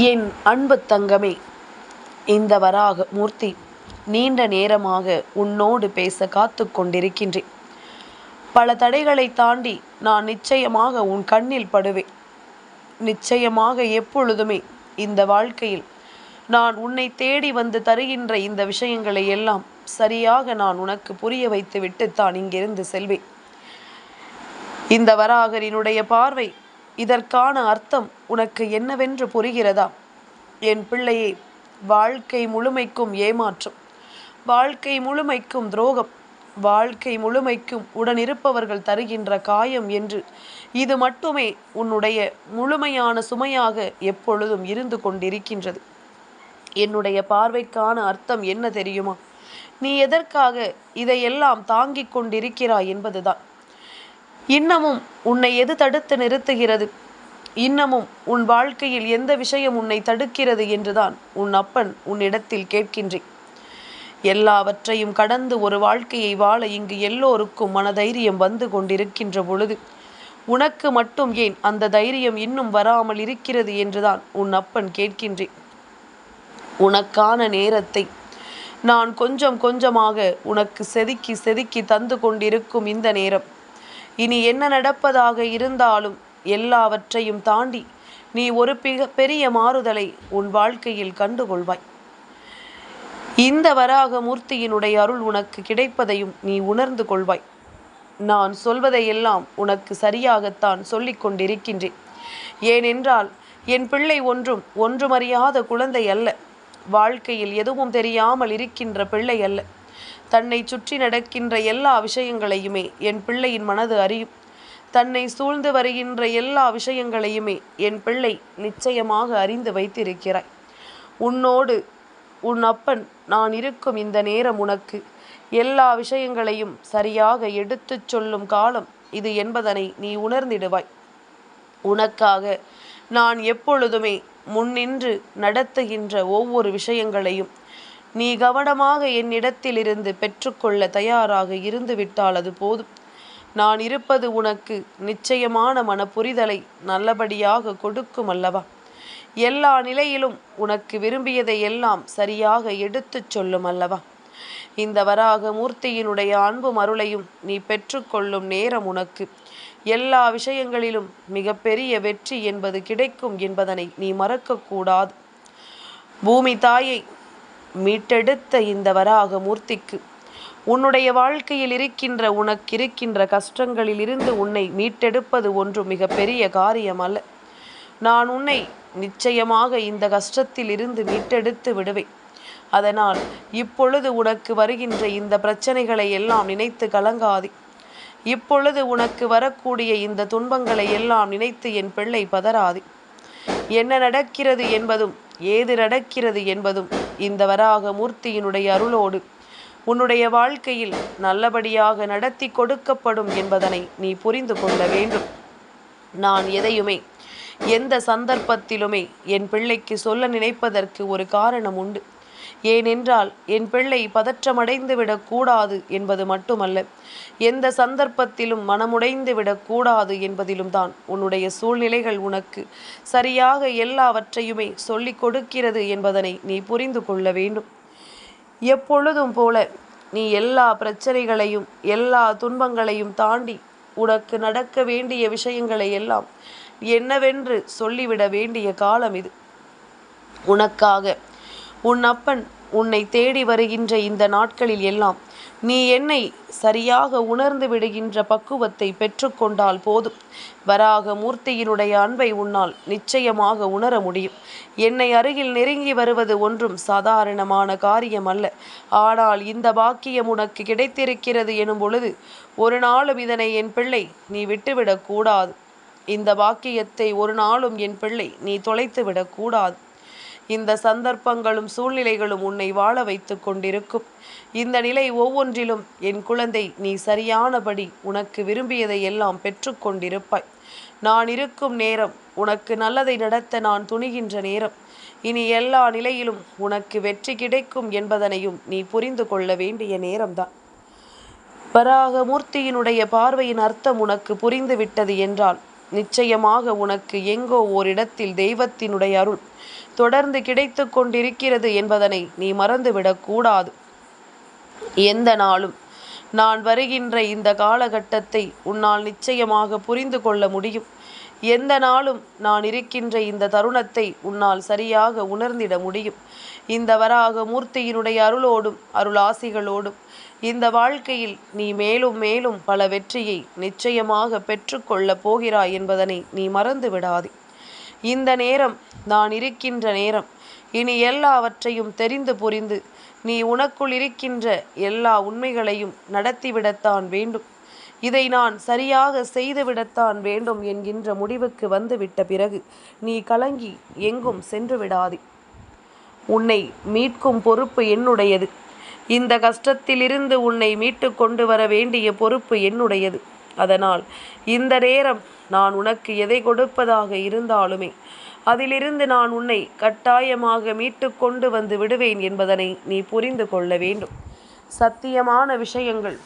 என் அன்பு தங்கமே இந்த வராக மூர்த்தி நீண்ட நேரமாக உன்னோடு பேச காத்து கொண்டிருக்கின்றேன். பல தடைகளை தாண்டி நான் நிச்சயமாக உன் கண்ணில் படுவேன். நிச்சயமாக எப்பொழுதுமே இந்த வாழ்க்கையில் நான் உன்னை தேடி வந்து தருகின்ற இந்த விஷயங்களை எல்லாம் சரியாக நான் உனக்கு புரிய வைத்துவிட்டு தான் இங்கிருந்து செல்வேன். இந்த வராகரினுடைய பார்வை இதற்கான அர்த்தம் உனக்கு என்னவென்று புரிகிறதா? என் பிள்ளையே வாழ்க்கை முழுமைக்கும் ஏமாற்றம். வாழ்க்கை முழுமைக்கும் துரோகம். வாழ்க்கை முழுமைக்கும் உடனிருப்பவர்கள் தருகின்ற காயம் என்று. இது மட்டுமே உன்னுடைய முழுமையான சுமையாக எப்பொழுதும் இருந்து கொண்டிருக்கின்றது. என்னுடைய பார்வைக்கான அர்த்தம் என்ன தெரியுமா? நீ எதற்காக இதையெல்லாம் தாங்கிக் கொண்டிருக்கிறாய் என்பதுதான். இன்னமும் உன்னை எது தடுத்து நிறுத்துகிறது? இன்னமும் உன் வாழ்க்கையில் எந்த விஷயம் உன்னை தடுக்கிறது என்றுதான் உன் அப்பன் உன்னிடத்தில் கேட்கின்றேன். எல்லாவற்றையும் கடந்து ஒரு வாழ்க்கையை வாழ இங்கு எல்லோருக்கும் மனதைரியம் வந்து கொண்டிருக்கின்ற பொழுது உனக்கு மட்டும் ஏன் அந்த தைரியம் இன்னும் வராமல் இருக்கிறது என்றுதான் உன் அப்பன் கேட்கின்றேன். உனக்கான நேரத்தை நான் கொஞ்சம் கொஞ்சமாக உனக்கு செதுக்கி செதுக்கி தந்து கொண்டிருக்கும் இந்த நேரம் இனி என்ன நடப்பதாக இருந்தாலும் எல்லாவற்றையும் தாண்டி நீ ஒரு பிக பெரிய மாறுதலை உன் வாழ்க்கையில் கண்டுகொள்வாய். இந்த வராக மூர்த்தியினுடைய அருள் உனக்கு கிடைப்பதையும் நீ உணர்ந்து கொள்வாய். நான் சொல்வதையெல்லாம் உனக்கு சரியாகத்தான் சொல்லிக் கொண்டிருக்கின்றேன். ஏனென்றால் என் பிள்ளை ஒன்றும் ஒன்றுமறியாத குழந்தை அல்ல. வாழ்க்கையில் எதுவும் தெரியாமல் இருக்கின்ற பிள்ளை அல்ல. தன்னை சுற்றி நடக்கின்ற எல்லா விஷயங்களையுமே என் பிள்ளையின் மனது அறியும். தன்னை சூழ்ந்து வருகின்ற எல்லா விஷயங்களையுமே என் பிள்ளை நிச்சயமாக அறிந்து வைத்திருக்கிறாய். உன்னோடு உன் அப்பன் நான் இருக்கும் இந்த நேரம் உனக்கு எல்லா விஷயங்களையும் சரியாக எடுத்துச் சொல்லும் காலம் இது என்பதனை நீ உணர்ந்திடுவாய். உனக்காக நான் எப்பொழுதுமே முன்னின்று நடத்துகின்ற ஒவ்வொரு விஷயங்களையும் நீ கவனமாக என்னிடத்திலிருந்து பெற்றுக்கொள்ள தயாராக இருந்து விட்டால் அது போதும். நான் இருப்பது உனக்கு நிச்சயமான மனப்புரிதலை நல்லபடியாக கொடுக்கும் அல்லவா? எல்லா நிலையிலும் உனக்கு விரும்பியதை எல்லாம் சரியாக எடுத்துச் சொல்லும் அல்லவா? இந்த வராக மூர்த்தியினுடைய அன்பும் அருளையும் நீ பெற்றுக்கொள்ளும் நேரம் உனக்கு. எல்லா விஷயங்களிலும் மிகப்பெரிய வெற்றி என்பது கிடைக்கும் என்பதனை நீ மறக்கக்கூடாது. பூமி தாயை மீட்டெடுத்த இந்த வராக மூர்த்திக்கு உன்னுடைய வாழ்க்கையில் இருக்கின்ற உனக்கு இருக்கின்ற கஷ்டங்களில் இருந்து உன்னை மீட்டெடுப்பது ஒன்று மிக பெரிய காரியம் அல்ல. நான் உன்னை நிச்சயமாக இந்த கஷ்டத்தில் இருந்து மீட்டெடுத்து விடுவேன். அதனால் இப்பொழுது உனக்கு வருகின்ற இந்த பிரச்சனைகளை எல்லாம் நினைத்து கலங்காதே. இப்பொழுது உனக்கு வரக்கூடிய இந்த துன்பங்களை எல்லாம் நினைத்து என் பிள்ளை பதறாதே. என்ன நடக்கிறது என்பதும் ஏது நடக்கிறது என்பதும் இந்த வராக மூர்த்தியினுடைய அருளோடு உன்னுடைய வாழ்க்கையில் நல்லபடியாக நடத்தி கொடுக்கப்படும் என்பதனை நீ புரிந்து கொள்ள வேண்டும். நான் எதையுமே எந்த சந்தர்ப்பத்திலுமே என் பிள்ளைக்கு சொல்ல நினைப்பதற்கு ஒரு காரணம் உண்டு. ஏனென்றால் என் பிள்ளை பதற்றமடைந்து விடக்கூடாது என்பது மட்டுமல்ல எந்த சந்தர்ப்பத்திலும் மனமுடைந்து விடக்கூடாது என்பதிலும் தான் உன்னுடைய சூழ்நிலைகள் உனக்கு சரியாக எல்லாவற்றையுமே சொல்லிக் கொடுக்கிறது என்பதனை நீ புரிந்து கொள்ள வேண்டும். எப்பொழுதும் போல நீ எல்லா பிரச்சனைகளையும் எல்லா துன்பங்களையும் தாண்டி உனக்கு நடக்க வேண்டிய விஷயங்களை எல்லாம் என்னவென்று சொல்லிவிட வேண்டிய காலம் இது. உனக்காக உன் அப்பன் உன்னை தேடி வருகின்ற இந்த நாட்களில் எல்லாம் நீ என்னை சரியாக உணர்ந்து விடுகின்ற பக்குவத்தை பெற்றுக்கொண்டால் போதும். வராக மூர்த்தியினுடைய அன்பை உன்னால் நிச்சயமாக உணர முடியும். என்னை அருகில் நெருங்கி வருவது ஒன்றும் சாதாரணமான காரியம் அல்ல. ஆனால் இந்த பாக்கியம் உனக்கு கிடைத்திருக்கிறது எனும் பொழுது ஒரு நாளும் இதனை என் பிள்ளை நீ விட்டுவிடக்கூடாது இந்த பாக்கியத்தை ஒரு நாளும் என் பிள்ளை நீ தொலைத்து விடக்கூடாது இந்த சந்தர்ப்பங்களும் சூழ்நிலைகளும் உன்னை வாழ வைத்து கொண்டிருக்கும். இந்த நிலை ஒவ்வொன்றிலும் என் குழந்தை நீ சரியானபடி உனக்கு விரும்பியதை எல்லாம் பெற்றுக்கொண்டிருப்பாய் நான் இருக்கும் நேரம் உனக்கு நல்லதை நடத்த நான் துணிகின்ற நேரம். இனி எல்லா நிலையிலும் உனக்கு வெற்றி கிடைக்கும் என்பதனையும் நீ புரிந்து கொள்ள வேண்டிய நேரம்தான். வராகமூர்த்தியினுடைய பார்வையின் அர்த்தம் உனக்கு புரிந்துவிட்டது என்றால் நிச்சயமாக உனக்கு எங்கோ ஓரிடத்தில் தெய்வத்தினுடைய அருள் தொடர்ந்து கிடைத்து கொண்டிருக்கிறது என்பதனை நீ மறந்துவிடக்கூடாது எந்த நாளும் நான் வருகின்ற இந்த காலகட்டத்தை உன்னால் நிச்சயமாக புரிந்து கொள்ள முடியும். எந்த நாளும் நான் இருக்கின்ற இந்த தருணத்தை உன்னால் சரியாக உணர்ந்திட முடியும். இந்த வராக மூர்த்தியினுடைய அருளோடும் அருளாசிகளோடும் இந்த வாழ்க்கையில் நீ மேலும் மேலும் பல வெற்றியை நிச்சயமாக பெற்றுக்கொள்ளப் போகிறாய் என்பதனை நீ மறந்து விடாதே. இந்த நேரம் நான் இருக்கின்ற நேரம் இனி எல்லாவற்றையும் தெரிந்து புரிந்து நீ உனக்குள் இருக்கின்ற எல்லா உண்மைகளையும் நடத்திவிடத்தான் வேண்டும். இதை நான் சரியாக செய்துவிடத்தான் வேண்டும் என்கின்ற முடிவுக்கு வந்துவிட்ட பிறகு நீ கலங்கி எங்கும் சென்று விடாதே. உன்னை மீட்கும் பொறுப்பு என்னுடையது. இந்த கஷ்டத்திலிருந்து உன்னை மீட்டு கொண்டு வர வேண்டிய பொறுப்பு என்னுடையது. அதனால் இந்த நேரம் நான் உனக்கு எதை கொடுப்பதாக இருந்தாலுமே அதிலிருந்து நான் உன்னை கட்டாயமாக மீட்டு கொண்டு வந்து விடுவேன் என்பதனை நீ புரிந்து கொள்ள வேண்டும். சத்தியமான விஷயங்கள்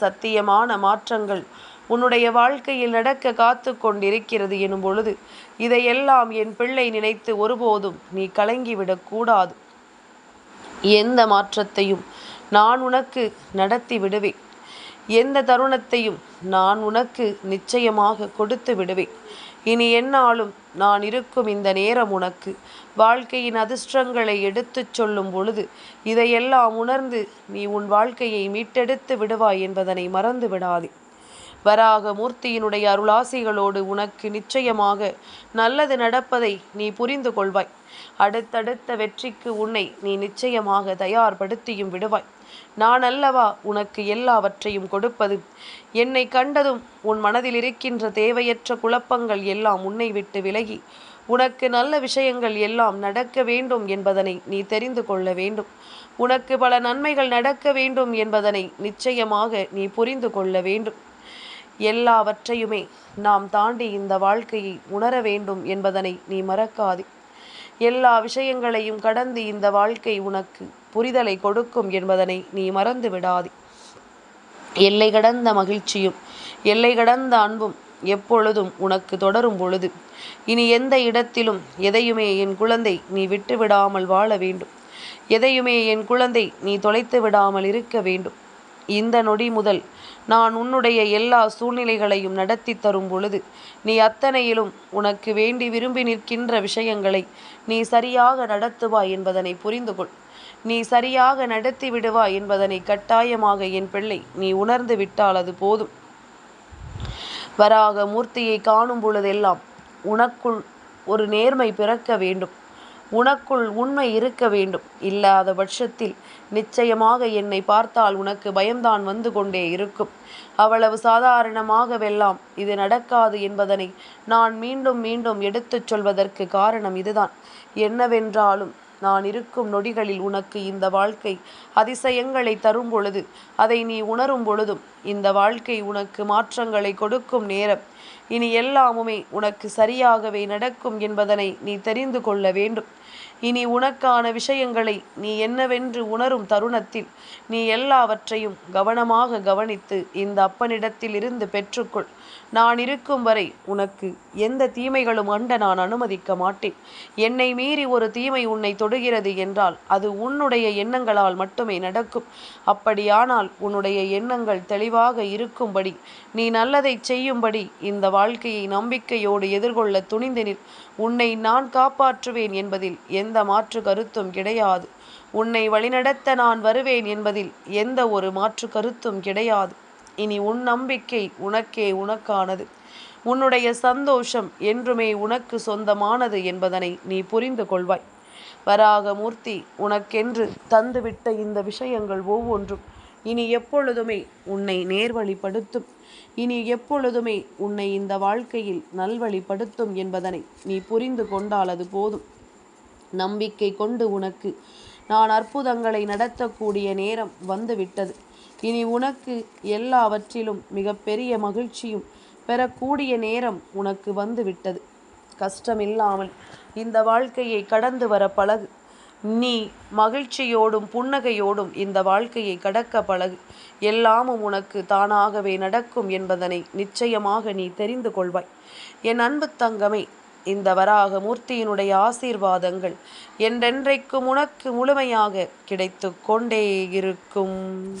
சத்தியமான மாற்றங்கள் உன்னுடைய வாழ்க்கையில் நடக்க காத்து கொண்டிருக்கிறது எனும் பொழுது இதையெல்லாம் என் பிள்ளை நினைத்து ஒருபோதும் நீ கலங்கிவிடக்கூடாது எந்த மாற்றத்தையும் நான் உனக்கு நடத்தி விடுவேன். எந்த தருணத்தையும் நான் உனக்கு நிச்சயமாக கொடுத்து விடுவேன். இனி என்னாலும் நான் இருக்கும் இந்த நேரம் உனக்கு. வாழ்க்கையின் அதிர்ஷ்டங்களை எடுத்துச் சொல்லும் பொழுது இதையெல்லாம் உணர்ந்து நீ உன் வாழ்க்கையை மீட்டெடுத்து விடுவாய் என்பதனை மறந்து விடாதே வராக மூர்த்தியினுடைய அருளாசிகளோடு உனக்கு நிச்சயமாக நல்லது நடப்பதை நீ புரிந்து கொள்வாய். அடுத்தடுத்த வெற்றிக்கு உன்னை நீ நிச்சயமாக தயார்படுத்தியும் விடுவாய். நான் அல்லவா உனக்கு எல்லாவற்றையும் கொடுப்பது? என்னை கண்டதும் உன் மனதில் இருக்கின்ற தேவையற்ற குழப்பங்கள் எல்லாம் உன்னை விட்டு விலகி உனக்கு நல்ல விஷயங்கள் எல்லாம் நடக்க வேண்டும் என்பதனை நீ தெரிந்து கொள்ள வேண்டும். உனக்கு பல நன்மைகள் நடக்க வேண்டும் என்பதனை நிச்சயமாக நீ புரிந்து கொள்ள வேண்டும். எல்லாவற்றையுமே நாம் தாண்டி இந்த வாழ்க்கையை உணர வேண்டும் என்பதனை நீ மறக்காதே. எல்லா விஷயங்களையும் கடந்து இந்த வாழ்க்கை உனக்கு புரிதலை கொடுக்கும் என்பதனை நீ மறந்து விடாதே. எல்லை கடந்த மகிழ்ச்சியும் எல்லை கடந்த அன்பும் எப்பொழுதும் உனக்கு தொடரும் பொழுது இனி எந்த இடத்திலும் எதையுமே என் குழந்தை நீ விட்டு விடாமல் வாழ வேண்டும். எதையுமே என் குழந்தை நீ தொலைத்து விடாமல் இருக்க வேண்டும். இந்த நொடி முதல் நான் உன்னுடைய எல்லா சூழ்நிலைகளையும் நடத்தி தரும் பொழுது நீ அத்தனையிலும் உனக்கு வேண்டி விரும்பி நிற்கின்ற விஷயங்களை நீ சரியாக நடத்துவாய் என்பதனை புரிந்து கொள் நீ சரியாக நடத்தி விடுவாய் என்பதனை கட்டாயமாக என் பிள்ளை நீ உணர்ந்து விட்டால் அது போதும். வராக மூர்த்தியை காணும் பொழுதெல்லாம் உனக்குள் ஒரு நேர்மை பிறக்க வேண்டும். உனக்குள் உண்மை இருக்க வேண்டும். இல்லாத பட்சத்தில் நிச்சயமாக என்னை பார்த்தால் உனக்கு பயம்தான் வந்து கொண்டே இருக்கும். அவ்வளவு சாதாரணமாகவெல்லாம் இது நடக்காது என்பதனை நான் மீண்டும் மீண்டும் எடுத்துச் சொல்வதற்கு காரணம் இதுதான். என்னவென்றாலும் நான் இருக்கும் நொடிகளில் உனக்கு இந்த வாழ்க்கை அதிசயங்களை தரும் பொழுது அதை நீ உணரும் பொழுதும் இந்த வாழ்க்கை உனக்கு மாற்றங்களை கொடுக்கும் நேரம். இனி எல்லாமுமே உனக்கு சரியாகவே நடக்கும் என்பதனை நீ தெரிந்து கொள்ள வேண்டும். இனி உனக்கான விஷயங்களை நீ என்னவென்று உணரும் தருணத்தில் நீ எல்லாவற்றையும் கவனமாக கவனித்து இந்த அப்பனிடத்தில் இருந்து பெற்றுக்கொள். நான் இருக்கும் வரை உனக்கு எந்த தீமைகளும் அண்ட நான் அனுமதிக்க மாட்டேன். என்னை மீறி ஒரு தீமை உன்னை தொடுகிறது என்றால் அது உன்னுடைய எண்ணங்களால் மட்டுமே நடக்கும். அப்படியானால் உன்னுடைய எண்ணங்கள் தெளிவாக இருக்கும்படி நீ நல்லதை செய்யும்படி இந்த வாழ்க்கையை நம்பிக்கையோடு எதிர்கொள்ள துணிந்தனில் உன்னை நான் காப்பாற்றுவேன் என்பதில் எந்த மாற்று கருத்தும் கிடையாது. உன்னை வழிநடத்த நான் வருவேன் என்பதில் எந்த ஒரு மாற்று கருத்தும் கிடையாது. இனி உன் நம்பிக்கை உனக்கே உனக்கானது. உன்னுடைய சந்தோஷம் என்றுமே உனக்கு சொந்தமானது என்பதனை நீ புரிந்து கொள்வாய். வராகமூர்த்தி உனக்கென்று தந்துவிட்ட இந்த விஷயங்கள் ஒவ்வொன்றும் இனி எப்பொழுதுமே உன்னை நேர்வழிப்படுத்தும். இனி எப்பொழுதுமே உன்னை இந்த வாழ்க்கையில் நல்வழிப்படுத்தும் என்பதனை நீ புரிந்து கொண்டாலது போதும். நம்பிக்கை கொண்டு உனக்கு நான் அற்புதங்களை நடத்தக்கூடிய நேரம் வந்துவிட்டது. இனி உனக்கு எல்லாவற்றிலும் மிகப்பெரிய மகிழ்ச்சியும் பெறக்கூடிய நேரம் உனக்கு வந்துவிட்டது. கஷ்டமில்லாமல் இந்த வாழ்க்கையை கடந்து வர பழகு. நீ மகிழ்ச்சியோடும் புன்னகையோடும் இந்த வாழ்க்கையை கடக்க பழகு. எல்லாமும் உனக்கு தானாகவே நடக்கும் என்பதனை நிச்சயமாக நீ தெரிந்து கொள்வாய். என் அன்பு தங்கமே இந்த வராக மூர்த்தியினுடைய ஆசீர்வாதங்கள் என்றென்றைக்கும் உனக்கு முழுமையாக கிடைத்து கொண்டே இருக்கும்.